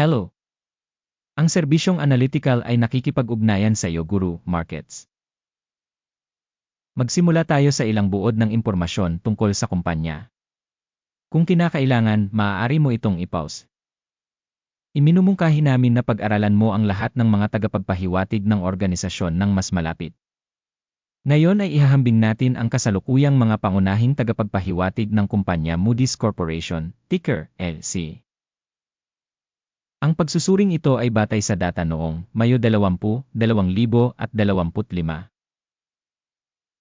Hello. Ang serbisyong analytical ay nakikipag-ugnayan sa iyo, Guru Markets. Magsimula tayo sa ilang buod ng impormasyon tungkol sa kumpanya. Kung kinakailangan, maaari mo itong i-pause. Iminumungkahi namin na pag-aralan mo ang lahat ng mga tagapagpahiwatig ng organisasyon ng mas malapit. Ngayon ay ihahambing natin ang kasalukuyang mga pangunahing tagapagpahiwatig ng kumpanya Moody's Corporation, ticker LC. Ang pagsusuring ito ay batay sa data noong Mayo 20, 2025.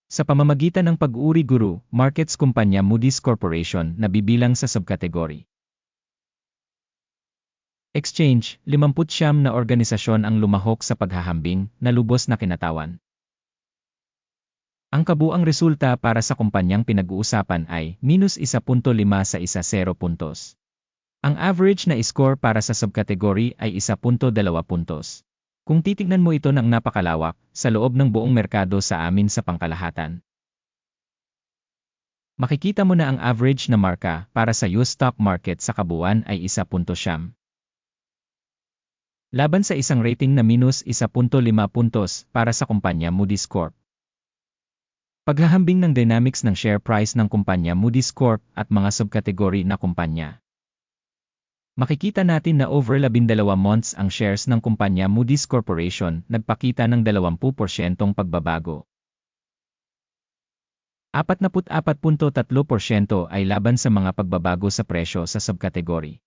Sa pamamagitan ng pag-uri guru, markets kumpanya Moody's Corporation na bibilang sa subkategory. Exchange, 50 na organisasyon ang lumahok sa paghahambing na lubos na kinatawan. Ang kabuang resulta para sa kumpanyang pinag-uusapan ay minus 1.5 sa isa 0 puntos. Ang average na score para sa subkategory ay 1.2 puntos. Kung titignan mo ito ng napakalawak, sa loob ng buong merkado sa amin sa pangkalahatan. Makikita mo na ang average na marka para sa US stock market sa kabuuan ay 1.7. Laban sa isang rating na minus 1.5 puntos para sa kumpanya Moody's Corp. Paghahambing ng dynamics ng share price ng kumpanya Moody's Corp at mga subkategory na kumpanya. Makikita natin na over 12 months ang shares ng kumpanya Moody's Corporation nagpakita ng 20% pagbabago. 44.3% ay laban sa mga pagbabago sa presyo sa subkategory.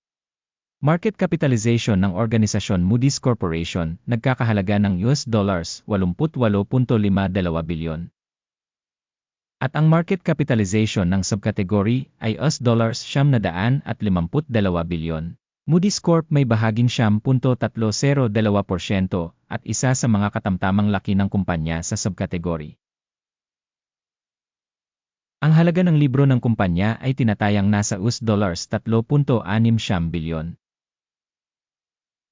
Market capitalization ng organisasyon Moody's Corporation nagkakahalaga ng US dollars 88.52 bilyon at ang market capitalization ng subkategory ay US dollars siyam na at 52 bilyon. Moody's Corp may bahaging siyam punto tatlo zero dalawa porsyento at isa sa mga katamtamang laki ng kumpanya sa subkategory. Ang halaga ng libro ng kumpanya ay tinatayang nasa US dollars 3.6 bilyon.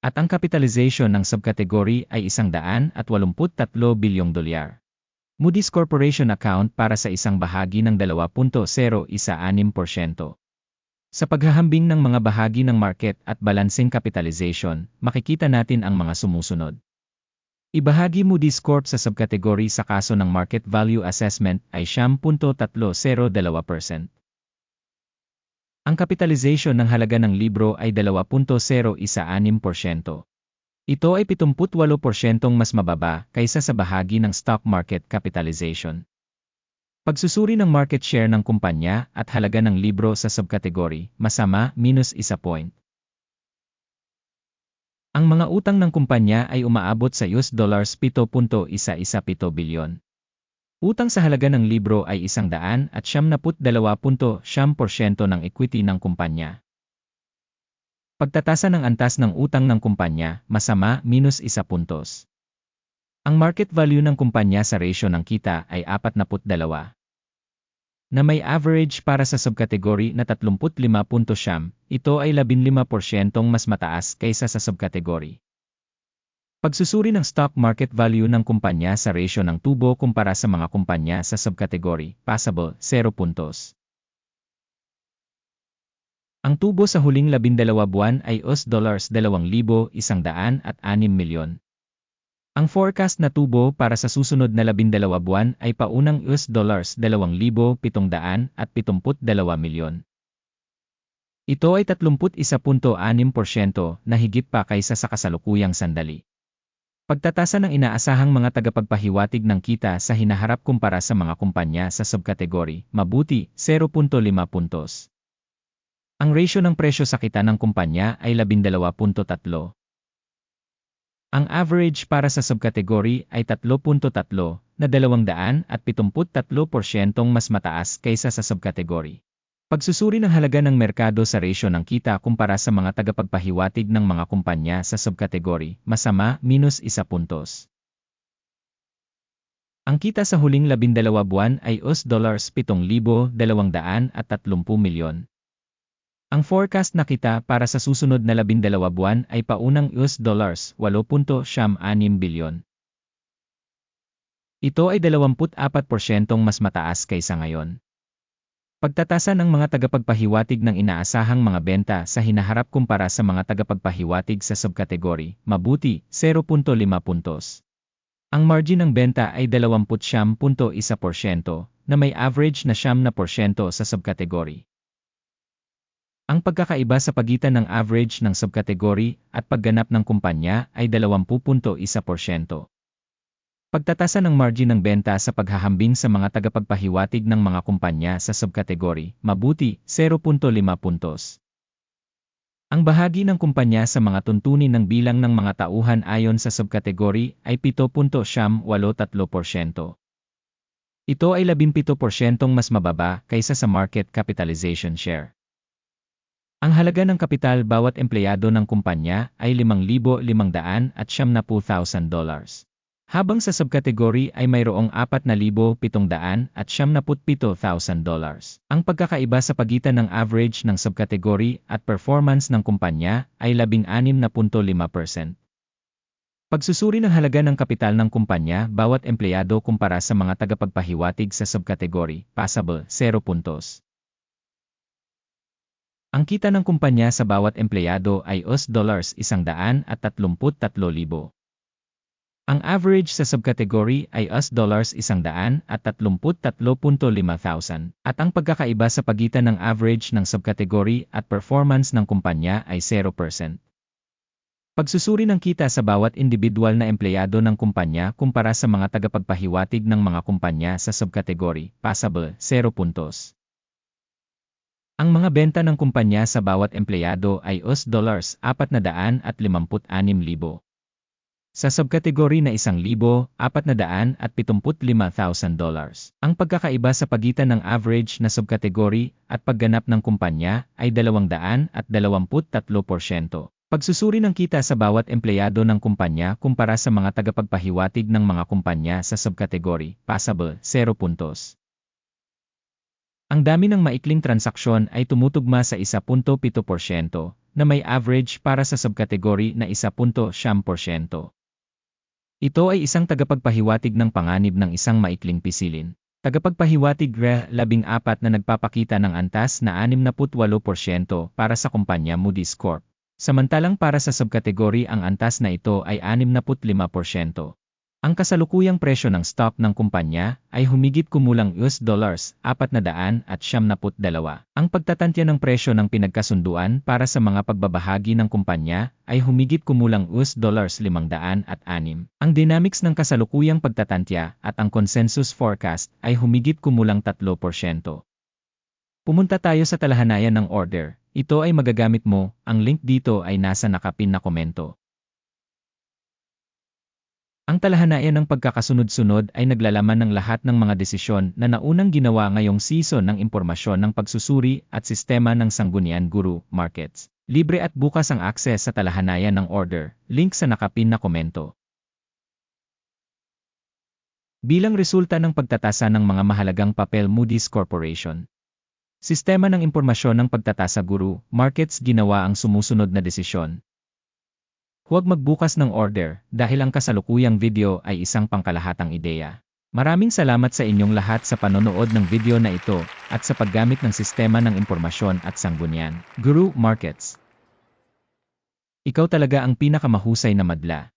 At ang capitalization ng subkategory ay isang daan at 83 bilyong dolyar. Moody's Corporation account para sa isang bahagi ng 2.016%. Sa paghahambing ng mga bahagi ng market at balancing capitalization, makikita natin ang mga sumusunod. Ibahagi Moody's Corp sa subkategory sa kaso ng market value assessment ay 10.302%. Ang capitalization ng halaga ng libro ay 2.016%. Ito ay 78% mas mababa kaysa sa bahagi ng stock market capitalization. Pagsusuri ng market share ng kumpanya at halaga ng libro sa subkategory, masama, minus isa point. Ang mga utang ng kumpanya ay umaabot sa US dollars 7.117 bilyon. Utang sa halaga ng libro ay isang daan at siyam naput 2.7% ng equity ng kumpanya. Pagtatasa ng antas ng utang ng kumpanya, masama, minus isa puntos. Ang market value ng kumpanya sa ratio ng kita ay 42 na may average para sa subkategory na 35.7, ito ay 15% mas mataas kaysa sa subkategory. Pagsusuri ng stock market value ng kumpanya sa ratio ng tubo kumpara sa mga kumpanya sa subkategory, passable, 0 puntos. Ang tubo sa huling labindalawa buwan ay US dollars 2,106 milyon. Ang forecast na tubo para sa susunod na labindalawa buwan ay paunang US dollars 2,772 milyon. Ito ay 31.6% na higit pa kaysa sa kasalukuyang sandali. Pagtatasa ng inaasahang mga tagapagpahiwatig ng kita sa hinaharap kumpara sa mga kumpanya sa subkategory, mabuti, 0.5 puntos. Ang ratio ng presyo sa kita ng kumpanya ay 12.3. Ang average para sa subkategory ay 3.3 na 273% mas mataas kaysa sa subkategory. Pagsusuri ng halaga ng merkado sa ratio ng kita kumpara sa mga tagapagpahiwatig ng mga kumpanya sa subkategory, masama, minus isa puntos. Ang kita sa huling labindalawa buwan ay US dollars 7,230 milyon. Ang forecast na kita para sa susunod na labindalawa buwan ay paunang US dollars 8.6 bilyon. Ito ay 24% mas mataas kaysa ngayon. Pagtatasa ng mga tagapagpahiwatig ng inaasahang mga benta sa hinaharap kumpara sa mga tagapagpahiwatig sa subkategory, mabuti, 0.5 puntos. Ang margin ng benta ay 20.1% na may average na 7% sa subkategory. Ang pagkakaiba sa pagitan ng average ng subkategory at pagganap ng kumpanya ay 20.1%. Pagtatasa ng margin ng benta sa paghahambing sa mga tagapagpahiwatig ng mga kumpanya sa subkategory, mabuti, 0.5 puntos. Ang bahagi ng kumpanya sa mga tuntunin ng bilang ng mga tauhan ayon sa subkategory ay 7.83%. Ito ay 17% mas mababa kaysa sa market capitalization share. Ang halaga ng kapital bawat empleyado ng kumpanya ay 5,500 at 70,000 dollars. Habang sa subkategory ay mayroong 4,700 at 77,000 dollars. Ang pagkakaiba sa pagitan ng average ng subkategory at performance ng kumpanya ay 16.5%. Pagsusuri ng halaga ng kapital ng kumpanya bawat empleyado kumpara sa mga tagapagpahiwatig sa subkategory, passable, 0 puntos. Ang kita ng kumpanya sa bawat empleyado ay US dollars 133,000. Ang average sa subkategory ay US dollars 133.5,000 at ang pagkakaiba sa pagitan ng average ng subkategory at performance ng kumpanya ay 0%. Pagsusuri ng kita sa bawat individual na empleyado ng kumpanya kumpara sa mga tagapagpahiwatig ng mga kumpanya sa subkategory, passable, 0 puntos. Ang mga benta ng kumpanya sa bawat empleyado ay US dollars 456,000. Sa subkategory na 1,000, 475,000 dollars. Ang pagkakaiba sa pagitan ng average na subkategory at pagganap ng kumpanya ay 223%. Pagsusuri ng kita sa bawat empleyado ng kumpanya kumpara sa mga tagapagpahiwatig ng mga kumpanya sa subkategory, passable, 0 puntos. Ang dami ng maikling transaksyon ay tumutugma sa 1.7% na may average para sa subkategory na 1.7%. Ito ay isang tagapagpahiwatig ng panganib ng isang maikling pisilin. Tagapagpahiwatig RE 14 na nagpapakita ng antas na 68% para sa kumpanya Moody's Corp. Samantalang para sa subkategory ang antas na ito ay 65%. Ang kasalukuyang presyo ng stock ng kumpanya ay humigit kumulang US dollars 400 at 72. Ang pagtatantya ng presyo ng pinagkasunduan para sa mga pagbabahagi ng kumpanya ay humigit kumulang US dollars 500 at 6. Ang dynamics ng kasalukuyang pagtatantya at ang consensus forecast ay humigit kumulang 3%. Pumunta tayo sa talahanayan ng order. Ito ay magagamit mo, ang link dito ay nasa nakapin na komento. Talahanayan ng pagkakasunod-sunod ay naglalaman ng lahat ng mga desisyon na naunang ginawa ngayong season ng impormasyon ng pagsusuri at sistema ng Sanggunian Guru Markets. Libre at bukas ang akses sa talahanayan ng order, link sa nakapin na komento. Bilang resulta ng pagtatasa ng mga mahalagang papel Moody's Corporation. Sistema ng impormasyon ng pagtatasa Guru Markets ginawa ang sumusunod na desisyon, Huwag magbukas ng order dahil ang kasalukuyang video ay isang pangkalahatang ideya. Maraming salamat sa inyong lahat sa panonood ng video na ito at sa paggamit ng sistema ng impormasyon at sanggunian. Guru Markets Ikaw talaga ang pinakamahusay na madla.